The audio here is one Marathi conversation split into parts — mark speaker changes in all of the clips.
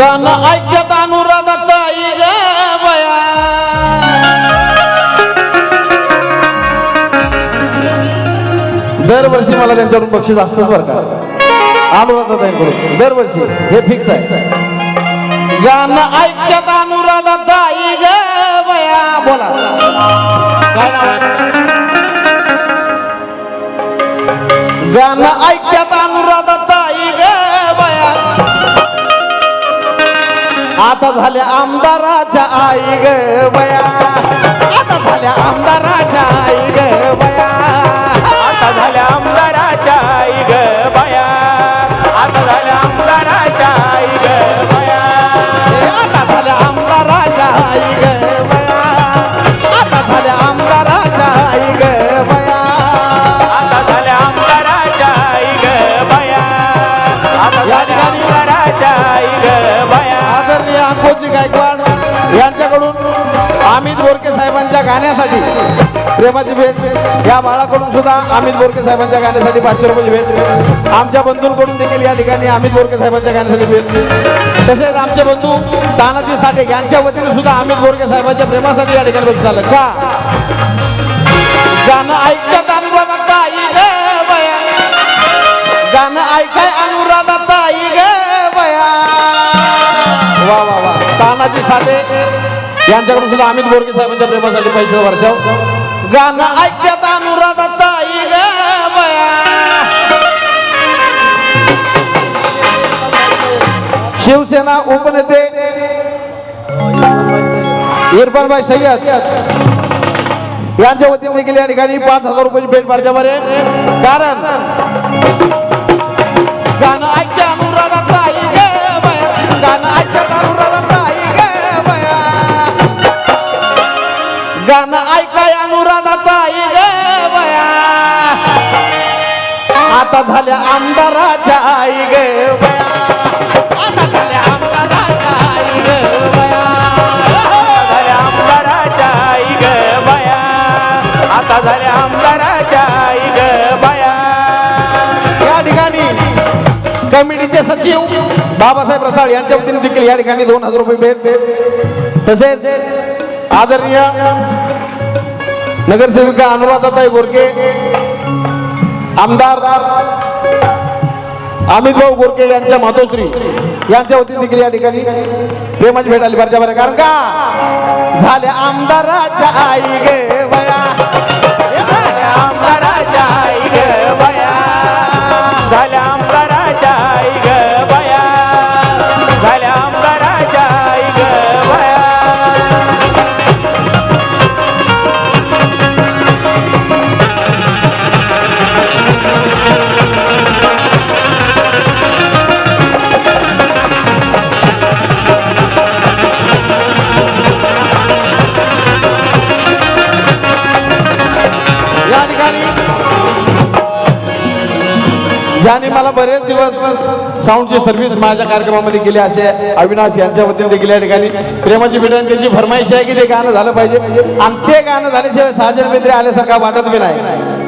Speaker 1: गाणं ऐकत अनुराधात आई ग बया. दरवर्षी मला त्यांच्याकडून बक्षीस असतंच बरं का? अनुराधाताईंकडून दरवर्षी. हे फिक्स आहे. गाणं ऐकत अनुराधात आई ग बया. बोला. काय नाव गाणं ऐकत अनुराधात आता झाल्या आमदाराच्या आई ग बया. आता झाल्या आमदाराच्या आई ग बया.
Speaker 2: आता झाल्या आमदाराच्या आई ग बया. आता झाल्या आमदाराच्या आई ग बया.
Speaker 1: आता झाल्या आमदाराच्या आई ग अमित बोरके साहेबांच्या गाण्यासाठी. प्रेमाची भेट. या बाळाकडून सुद्धा अमित बोरके साहेबांच्या गाण्यासाठी पाचशे रुपयाची भेट. आमच्या बंधूंकडून देखील या ठिकाणी अमित बोरके साहेबांच्या गाण्यासाठी भेट. तसेच आमचे बंधू तानाजी साठे यांच्या वतीने सुद्धा अमित बोरके साहेबांच्या प्रेमासाठी या ठिकाणी बक्षीस झालं का? गाणं ऐकतात आई बया. गाणं ऐकाय अनुराधात आई बया. वा वा वा. तानाजी साठे यांच्याकडून सुद्धा अमित बोरके साहेबांच्या प्रेमासाठी पैसे वर्षाव. गाणं ऐकत अनुराधात आई ग शिवसेना उपनेते इरफानभाई सय्यद यांच्या वतीने देखील या ठिकाणी पाच हजार रुपयाची भेट मारण्यावर कारण गाणं झाल्या आमदाराच्या आई ग बया आता झाल्या आमदाराच्या आई ग बया
Speaker 2: झाल्या आमदाराच्या आई ग बाया आता झाल्या आमदाराच्या आई ग बाया
Speaker 1: या ठिकाणी कमिटीचे सचिव बाबासाहेब रसाळ यांच्या वतीने देखील या ठिकाणी दोन हजार रुपये भेट भेट तसेच आदरणीय नगरसेविका अनुराधाताई गोरके आमदार अमित भाऊ गोरके यांच्या मातोश्री यांच्या वतीने देखील या ठिकाणी प्रेमाची भेट आली बरं कारण का? झाल्या आमदाराच्या आई गे वया. ज्याने मला बरेच दिवस साऊंडची सर्व्हिस माझ्या कार्यक्रमामध्ये केली. असे अविनाश यांच्या वतीने देखील या ठिकाणी प्रेमाची भेट त्यांची फरमाईश आहे की ते गाणं झालं पाहिजे. आणि ते गाणं झाल्याशिवाय साजन मित्र आल्यासारखा वाटत बी नाही.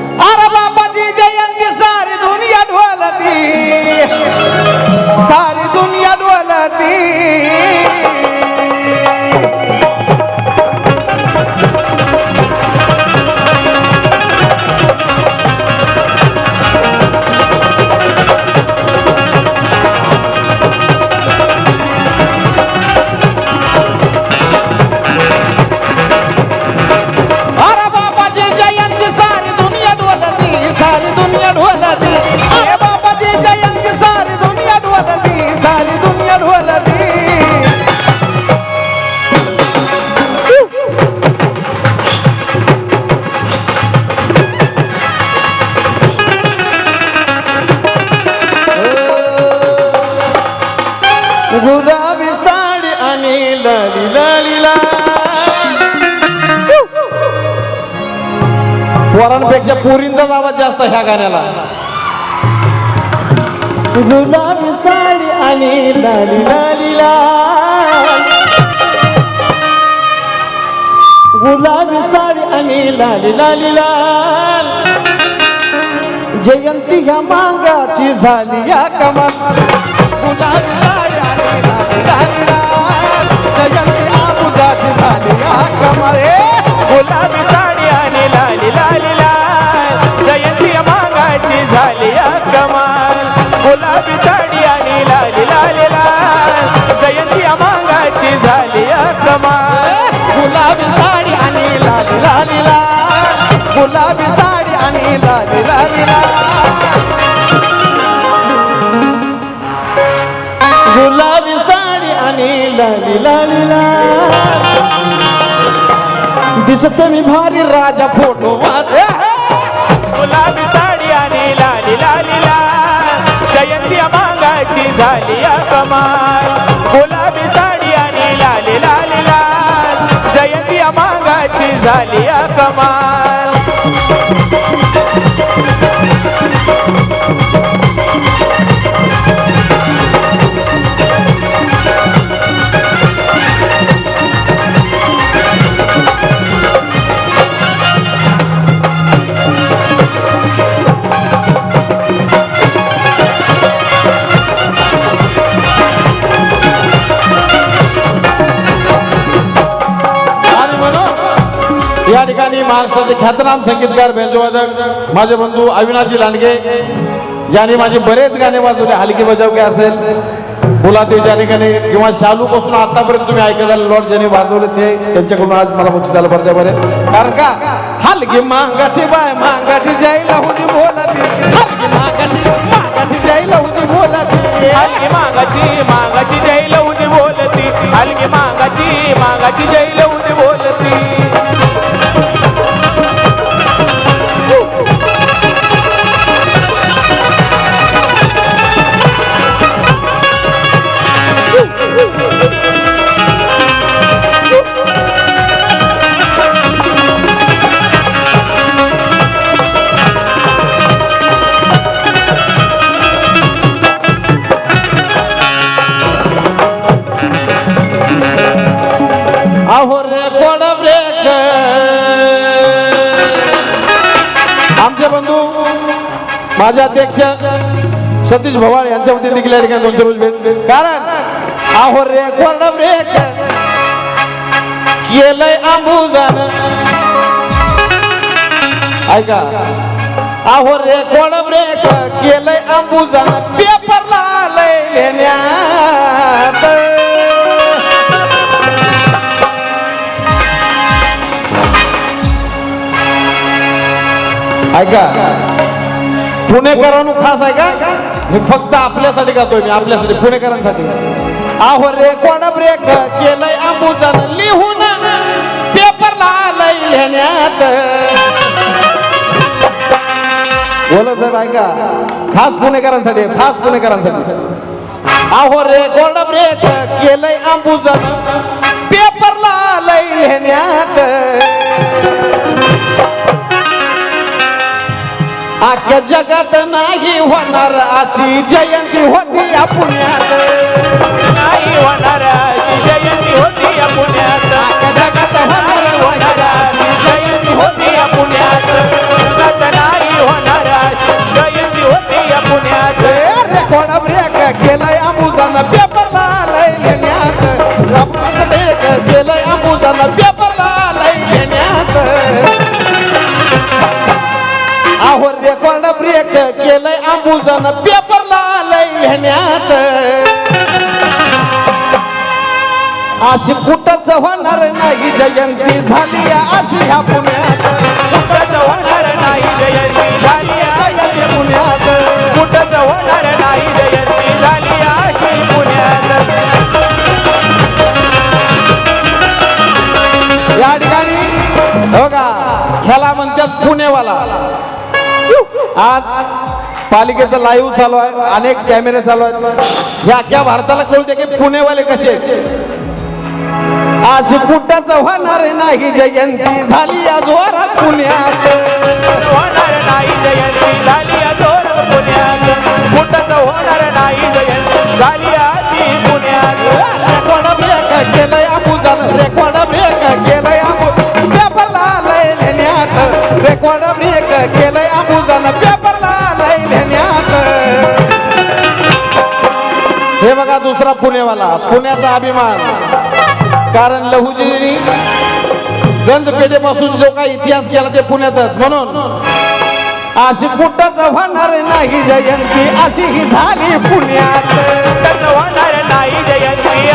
Speaker 1: जास्त ह्या गाण्याला. गुलाबी साडी आणि लाली लाली लाल. गुलाबी साडी आणि लाली लाली लाल. जयंती ह्या मांगाची झाली या कमाल गुलाबी साडी आणि लाली लाली. लाली लाली
Speaker 2: लाल.
Speaker 1: दिसत मी भारी राजा फोटो
Speaker 2: गुलाबी साडी आणि लाली लाली लाल. जयंती मागाची झाली या कमाल. गुलाबी साडी आणि लाली लाली लाल. जयंती मागाची झाली या कमाल.
Speaker 1: म्हणून महाराष्ट्राचे ख्यातनाम संगीतकार बेंजवादक माझे बंधू अविनाशी लांडगे ज्याने माझे बरेच गाणे वाजवले हलकी बजावके असेल मुलाते ज्याने गाणे किंवा शालू पासून आतापर्यंत तुम्ही ऐकत आले लॉर्ड ज्यांनी वाजवले ते त्यांच्याकडून आज मला बक्षीस आलं बरं बरे. कारण का? हलकी मांगाची बाय मांगाची जाईला हुजी बोलती. हलकी मांगाची मांगाची जाईला हुजी बोलती.
Speaker 2: हलकी मागाची मागाची जय लवणी बोलती. हलगी
Speaker 1: माझे अध्यक्ष सतीश भवाळ यांच्या वतीने देखील या ठिकाणी दोनशे रोज भेट कारण आहो रे कोण रे केलंय आंबुजान. ऐका. आहो रे कोण रे केलंय आंबुजान. पेपरला लय लेण्यात. ऐका. पुणेकरांनो खास आहे का? मी फक्त आपल्यासाठी गातोय मी आपल्यासाठी पुणेकरांसाठी आहो रेकॉर्ड ब्रेक केलंय आंबुजान? लिहून पेपरला आलंय लिहिण्यात. बोला साहेब ऐका खास पुणेकरांसाठी आहे, खास पुणेकरांसाठी. आहो रेकॉर्ड ब्रेक केलंय आंबुजान? पेपरला आलंय लिहिण्यात. आख्या जगात नाही होणार अशी जयंती होती या पुण्यात.
Speaker 2: नाही होणार
Speaker 1: तुझं पेपरला आलंय लिहिण्यात अशी कुठंच होणार नाही जयंती झाली अशी ह्या पुण्यात.
Speaker 2: कुठंच होणार नाही जयंती झाली
Speaker 1: जयंती पुण्यात.
Speaker 2: कुठंच होणार नाही जयंती झाली अशी पुण्यात.
Speaker 1: या ठिकाणी हो का ह्याला म्हणतात पुणेवाला. आज पालिकेचं लाईव्ह चालू आहे अनेक कॅमेरे चालू आहेत. या अख्ख्या भारताला कळते की पुणेवाले कसे. आज कुठंच होणार नाही जयंती झाली या जोरात पुण्यात.
Speaker 2: होणार नाही जयंती झाली जोर पुण्यात. कुठंच होणार नाही जयंती झाली अशी पुण्यात.
Speaker 1: रेकॉर्ड ब्रेक केलंय अबुजान रेकॉर्ड ब्रेक केलंय अबू पेपरला लय लेण्यात रेकॉर्ड ब्रेक केलंय अबुजान दुसरा पुणेवाला पुण्याचा अभिमान. कारण लहुजींनी गंजपेठेपासून जो काही इतिहास केला ते पुण्यातच. म्हणून अशी कुठंच होणार नाही जयंती अशी ही
Speaker 2: झाली पुण्यात. कुठंच होणार नाही जयंती